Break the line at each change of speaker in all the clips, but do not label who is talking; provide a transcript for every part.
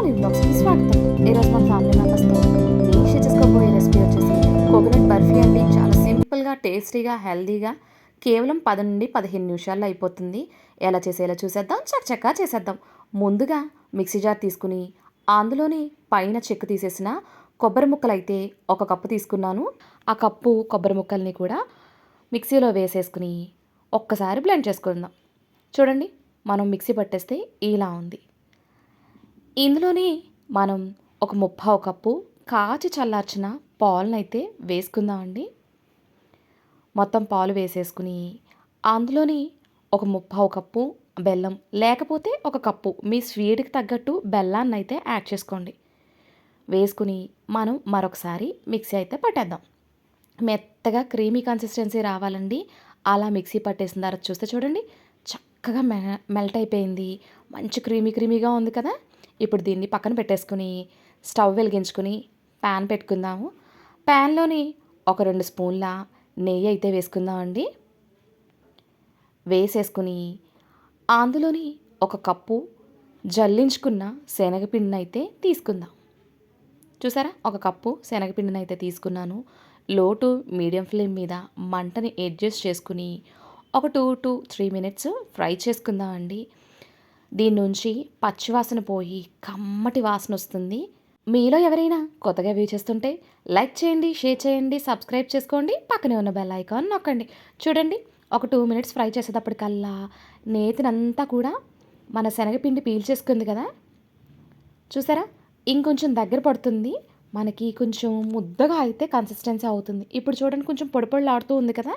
Olive బ్లాగ్స్కి స్వాగతం ఈరోజు మా ఫ్యామిలీ మెంబర్స్తో నేను షేర్ చేసుకోబోయే రెసిపీ వచ్చేసి కోకోనట్ బర్ఫీ అండి చాలా సింపుల్గా టేస్టీగా హెల్దీగా కేవలం పది నుండి పదిహేను నిమిషాల్లో అయిపోతుంది. ఎలా చేసేలా చూసేద్దాం? చక్కచక్కా చేసేద్దాం. ముందుగా మిక్సీ జార్ తీసుకుని అందులోని పైన చెక్కు తీసేసిన కొబ్బరి ముక్కలు అయితే ఒక కప్పు తీసుకున్నాను. ఆ కప్పు కొబ్బరి ముక్కల్ని కూడా మిక్సీలో వేసేసుకుని ఒక్కసారి బ్లెండ్ చేసుకుందాం. చూడండి మనం మిక్సీ పట్టేస్తే ఇలా ఉంది. ఇందులోనే మనం ఒక ముప్పావు కప్పు కాచి చల్లార్చిన పాలనైతే వేసుకుందామండి. మొత్తం పాలు వేసేసుకుని అందులోని ఒక ముప్పావు కప్పు బెల్లం లేకపోతే ఒక కప్పు మీ స్వీట్కి తగ్గట్టు బెల్లాన్ని అయితే యాడ్ చేసుకోండి. వేసుకుని మనం మరొకసారి మిక్సీ అయితే పట్టేద్దాం. మెత్తగా క్రీమీ కన్సిస్టెన్సీ రావాలండి. అలా మిక్సీ పట్టేసిన తర్వాత చూస్తే చూడండి చక్కగా మె మెల్ట్ అయిపోయింది. మంచి క్రీమీ క్రీమీగా ఉంది కదా. ఇప్పుడు దీన్ని పక్కన పెట్టేసుకుని స్టవ్ వెలిగించుకుని ప్యాన్ పెట్టుకుందాము. ప్యాన్లోని ఒక రెండు స్పూన్ల నెయ్యి అయితే వేసుకుందామండి. వేసేసుకుని అందులోని ఒక కప్పు జల్లించుకున్న శనగపిండిని అయితే తీసుకుందాం. చూసారా? ఒక కప్పు శనగపిండిని అయితే తీసుకున్నాను. లో టు మీడియం ఫ్లేమ్ మీద మంటని అడ్జస్ట్ చేసుకుని ఒక two to three minutes fry చేసుకుందాం అండి దీని నుంచి పచ్చివాసన పోయి కమ్మటి వాసన వస్తుంది. మీలో ఎవరైనా కొత్తగా వ్యూ చేస్తుంటే లైక్ చేయండి షేర్ చేయండి సబ్స్క్రైబ్ చేసుకోండి పక్కనే ఉన్న బెల్ ఐకాన్ నొక్కండి. చూడండి ఒక టూ మినిట్స్ ఫ్రై చేసేటప్పటికల్లా నేతినంతా కూడా మన శనగపిండి పీల్చేసుకుంది కదా. చూసారా? ఇంకొంచెం దగ్గర పడుతుంది. మనకి కొంచెం ముద్దగా అయితే కన్సిస్టెన్సీ అవుతుంది. ఇప్పుడు చూడండి కొంచెం పొడి పొడిలాడుతూ ఉంది కదా.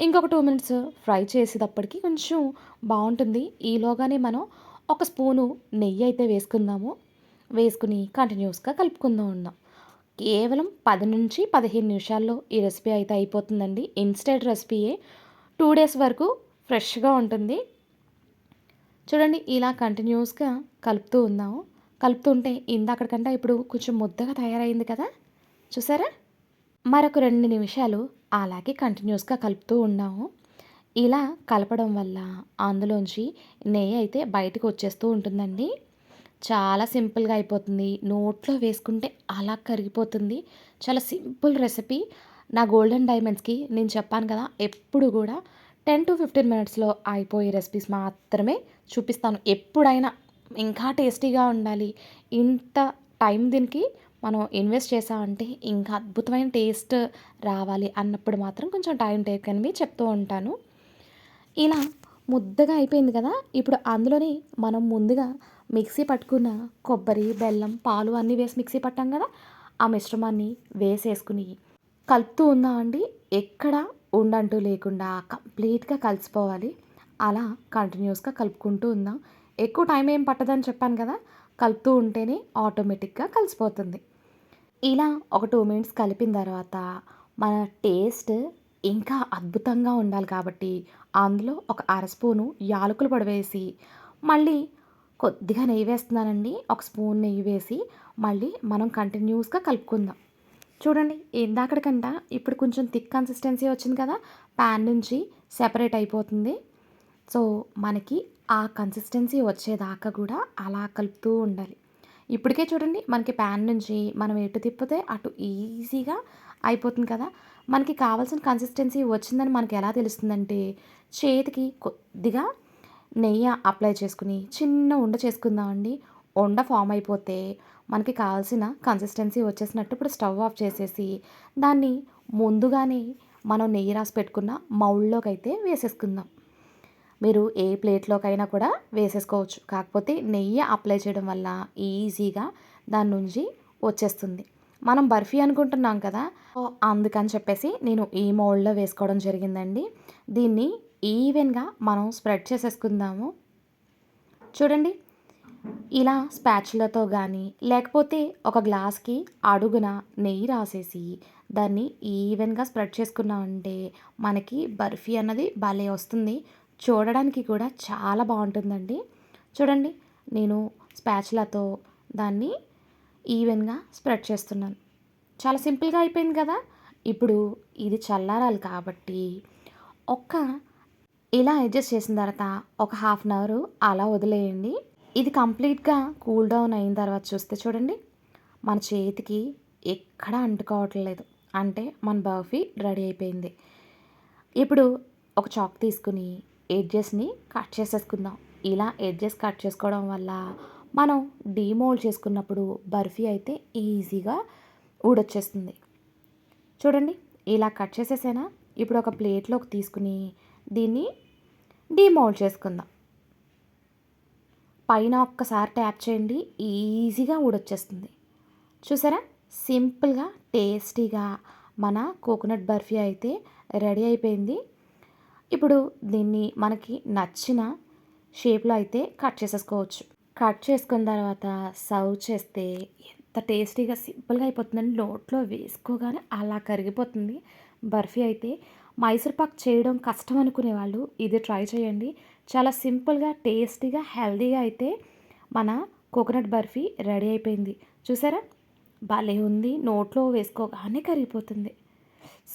ఇంకొక టూ మినిట్స్ ఫ్రై చేసేటప్పటికి కొంచెం బాగుంటుంది. ఈలోగానే మనం ఒక స్పూను నెయ్యి అయితే వేసుకుందాము. వేసుకుని కంటిన్యూస్గా కలుపుకుందాం ఉన్నాం కేవలం పది నుంచి పదిహేను నిమిషాల్లో ఈ రెసిపీ అయితే అయిపోతుందండి. ఇన్స్టెంట్ రెసిపీయే టూ డేస్ వరకు ఫ్రెష్గా ఉంటుంది. చూడండి ఇలా కంటిన్యూస్గా కలుపుతూ ఉన్నాము. కలుపుతుంటే ఇందాకటికంటే ఇప్పుడు కొంచెం ముద్దగా తయారైంది కదా. చూసారా? మరొక రెండు నిమిషాలు అలాగే కంటిన్యూస్గా కలుపుతూ ఉన్నాము. ఇలా కలపడం వల్ల అందులోంచి నెయ్యి అయితే బయటకు వచ్చేస్తూ ఉంటుందండి. చాలా సింపుల్గా అయిపోతుంది. నోట్లో వేసుకుంటే అలా కరిగిపోతుంది. చాలా సింపుల్ రెసిపీ. నా గోల్డెన్ డైమండ్స్కి నేను చెప్పాను కదా ఎప్పుడు కూడా టెన్ టు ఫిఫ్టీన్ మినిట్స్లో అయిపోయే రెసిపీస్ మాత్రమే చూపిస్తాను. ఎప్పుడైనా ఇంకా టేస్టీగా ఉండాలి. ఇంత టైం దీనికి మనం ఇన్వెస్ట్ చేసామంటే ఇంకా అద్భుతమైన టేస్ట్ రావాలి అన్నప్పుడు మాత్రం కొంచెం టైం టేక్ అని చెప్తూ ఉంటాను. ఇలా ముద్దగా అయిపోయింది కదా ఇప్పుడు అందులోనే మనం ముందుగా మిక్సీ పట్టుకున్న కొబ్బరి బెల్లం పాలు అన్నీ వేసి మిక్సీ పట్టాం కదా ఆ మిశ్రమాన్ని వేసేసుకుని కలుపుతూ ఉందామండి ఎక్కడ ఉండంటూ లేకుండా కంప్లీట్గా కలిసిపోవాలి. అలా కంటిన్యూస్గా కలుపుకుంటూ ఉందాం. ఎక్కువ టైం ఏం పట్టదని చెప్పాను కదా కలుపుతూ ఉంటేనే ఆటోమేటిక్గా కలిసిపోతుంది. ఇలా ఒక టూ మినిట్స్ కలిపిన తర్వాత మన టేస్ట్ ఇంకా అద్భుతంగా ఉండాలి కాబట్టి అందులో ఒక అర స్పూను యాలకులు పొడవేసి మళ్ళీ కొద్దిగా నెయ్యి వేస్తున్నానండి. ఒక స్పూన్ నెయ్యి వేసి మళ్ళీ మనం కంటిన్యూస్గా కలుపుకుందాం. చూడండి ఇందాకడికంట ఇప్పుడు కొంచెం థిక్ కన్సిస్టెన్సీ వచ్చింది కదా ప్యాన్ నుంచి సెపరేట్ అయిపోతుంది. సో మనకి ఆ కన్సిస్టెన్సీ వచ్చేదాకా కూడా అలా కలుపుతూ ఉండాలి. ఇప్పటికే చూడండి మనకి ప్యాన్ నుంచి మనం ఎటు తిప్పితే అటు ఈజీగా అయిపోతుంది కదా. మనకి కావాల్సిన కన్సిస్టెన్సీ వచ్చిందని మనకి ఎలా తెలుస్తుందంటే చేతికి కొద్దిగా నెయ్యి అప్లై చేసుకుని చిన్న ఉండ చేసుకుందామండి ఉండ ఫామ్ అయిపోతే మనకి కావాల్సిన కన్సిస్టెన్సీ వచ్చేసినట్టు ఇప్పుడు స్టవ్ ఆఫ్ చేసేసి దాన్ని ముందుగానే మనం నెయ్యి రాసి పెట్టుకున్న మౌల్లోకి అయితే వేసేసుకుందాం. మీరు ఏ ప్లేట్లోకైనా కూడా వేసేసుకోవచ్చు. కాకపోతే నెయ్యి అప్లై చేయడం వల్ల ఈజీగా దాని నుంచి వచ్చేస్తుంది. మనం బర్ఫీ అనుకుంటున్నాం కదా అందుకని చెప్పేసి నేను ఈ మౌల్డ్లో వేసుకోవడం జరిగిందండి. దీన్ని ఈవెన్గా మనం స్ప్రెడ్ చేసేసుకుందాము. చూడండి ఇలా స్పాచులతో కానీ లేకపోతే ఒక గ్లాస్కి అడుగున నెయ్యి రాసేసి దాన్ని ఈవెన్గా స్ప్రెడ్ చేసుకున్నామంటే మనకి బర్ఫీ అన్నది భలే వస్తుంది. చూడడానికి కూడా చాలా బాగుంటుందండి. చూడండి నేను స్పాచ్లతో దాన్ని ఈవెన్గా స్ప్రెడ్ చేస్తున్నాను. చాలా సింపుల్గా అయిపోయింది కదా? ఇప్పుడు ఇది చల్లారాలి కాబట్టి ఒక్క ఇలా అడ్జస్ట్ చేసిన తర్వాత ఒక హాఫ్ అన్ అవర్ అలా వదిలేయండి. ఇది కంప్లీట్గా కూల్ డౌన్ అయిన తర్వాత చూస్తే చూడండి మన చేతికి ఎక్కడ అంటుకోవట్లేదు అంటే మన బర్ఫీ రెడీ అయిపోయింది. ఇప్పుడు ఒక చాక్ తీసుకుని ఎడ్జెస్ని కట్ చేసేసుకుందాం. ఇలా ఎడ్జెస్ కట్ చేసుకోవడం వల్ల మనం డీమోల్డ్ చేసుకున్నప్పుడు బర్ఫీ అయితే ఈజీగా ఊడొచ్చేస్తుంది. చూడండి ఇలా కట్ చేసేసానా? ఇప్పుడు ఒక ప్లేట్లోకి తీసుకుని దీన్ని డీమోల్డ్ చేసుకుందాం. పైన ఒక్కసారి ట్యాప్ చేయండి ఈజీగా ఊడొచ్చేస్తుంది. చూసారా? సింపుల్గా టేస్టీగా మన కోకోనట్ బర్ఫీ అయితే రెడీ అయిపోయింది. ఇప్పుడు దీన్ని మనకి నచ్చిన షేప్లో అయితే కట్ చేసేసుకోవచ్చు. కట్ చేసుకున్న తర్వాత సర్వ్ చేస్తే ఎంత టేస్టీగా సింపుల్గా అయిపోతుందండి. నోట్లో వేసుకోగానే అలా కరిగిపోతుంది. బర్ఫీ అయితే మైసూర్ పాక్ చేయడం కష్టం అనుకునే వాళ్ళు ఇది ట్రై చేయండి. చాలా సింపుల్గా టేస్టీగా హెల్తీగా అయితే మన కోకోనట్ బర్ఫీ రెడీ అయిపోయింది. చూసారా? భలే ఉంది. నోట్లో వేసుకోగానే కరిగిపోతుంది.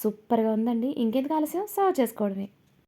సూపర్గా ఉందండి. ఇంకెందుకు ఆలస్యం? సర్వ్ చేసుకోవడమే.